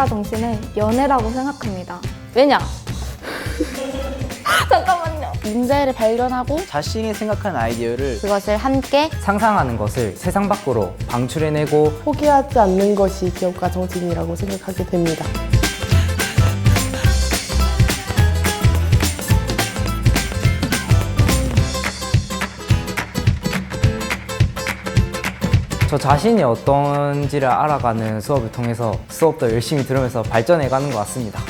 교육과 정신은 연애라고 생각합니다. 왜냐? 잠깐만요. 문제를 발견하고 자신이 생각한 아이디어를 그것을 함께 상상하는 것을 세상 밖으로 방출해내고 포기하지 않는 것이 기업가 정신이라고 생각하게 됩니다. 저 자신이 어떤지를 알아가는 수업을 통해서 수업도 열심히 들으면서 발전해가는 것 같습니다.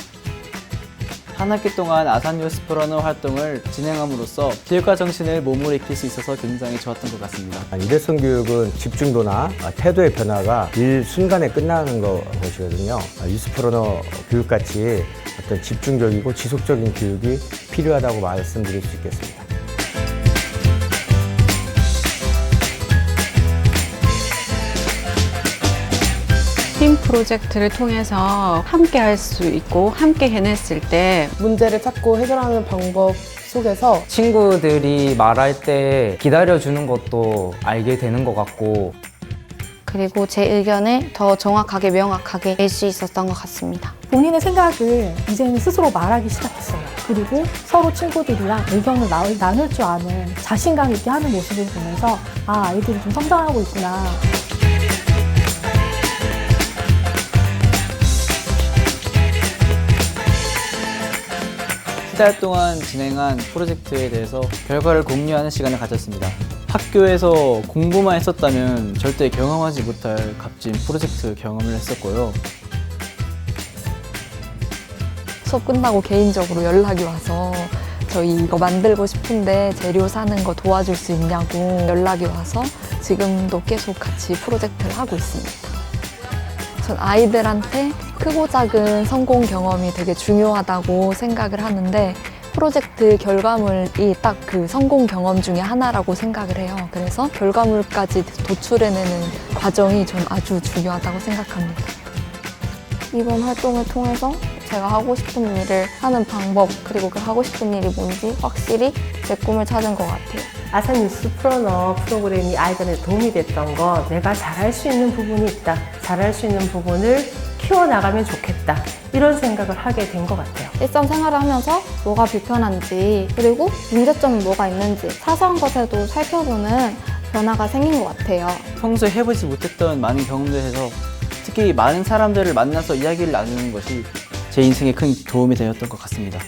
한 학기 동안 아산 뉴스 프로너 활동을 진행함으로써 기획과 정신을 몸으로 익힐 수 있어서 굉장히 좋았던 것 같습니다. 일회성 교육은 집중도나 태도의 변화가 일 순간에 끝나는 거- 것이거든요. 유스프로너 교육같이 어떤 집중적이고 지속적인 교육이 필요하다고 말씀드릴 수 있겠습니다. 프로젝트를 통해서 함께 할 수 있고 함께 해냈을 때 문제를 찾고 해결하는 방법 속에서 친구들이 말할 때 기다려주는 것도 알게 되는 것 같고 그리고 제 의견을 더 정확하게 명확하게 낼 수 있었던 것 같습니다. 본인의 생각을 이제는 스스로 말하기 시작했어요. 그리고 서로 친구들이랑 의견을 나- 나눌 줄 아는 자신감 있게 하는 모습을 보면서 아, 아이들이 좀 성장하고 있구나. 달 동안 진행한 프로젝트에 대해서 결과를 공유하는 시간을 가졌습니다. 학교에서 공부만 했었다면 절대 경험하지 못할 값진 프로젝트 경험을 했었고요. 수업 끝나고 개인적으로 연락이 와서 저희 이거 만들고 싶은데 재료 사는 거 도와줄 수 있냐고 연락이 와서 지금도 계속 같이 프로젝트를 하고 있습니다. 전 아이들한테 크고 작은 성공 경험이 되게 중요하다고 생각을 하는데 프로젝트 결과물이 딱 그 성공 경험 중에 하나라고 생각을 해요. 그래서 결과물까지 도출해내는 과정이 전 아주 중요하다고 생각합니다. 이번 활동을 통해서 제가 하고 싶은 일을 하는 방법 그리고 그 하고 싶은 일이 뭔지 확실히 제 꿈을 찾은 것 같아요. 아산 뉴스 프로너 프로그램이 아이들한테 도움이 됐던 건 내가 잘할 수 있는 부분이 있다. 잘할 수 있는 부분을 키워나가면 좋겠다. 이런 생각을 하게 된 것 같아요. 일상 생활을 하면서 뭐가 불편한지 그리고 문제점은 뭐가 있는지 사소한 것에도 살펴보는 변화가 생긴 것 같아요. 평소에 해보지 못했던 많은 경험들 해서 특히 많은 사람들을 만나서 이야기를 나누는 것이 제 인생에 큰 도움이 되었던 것 같습니다.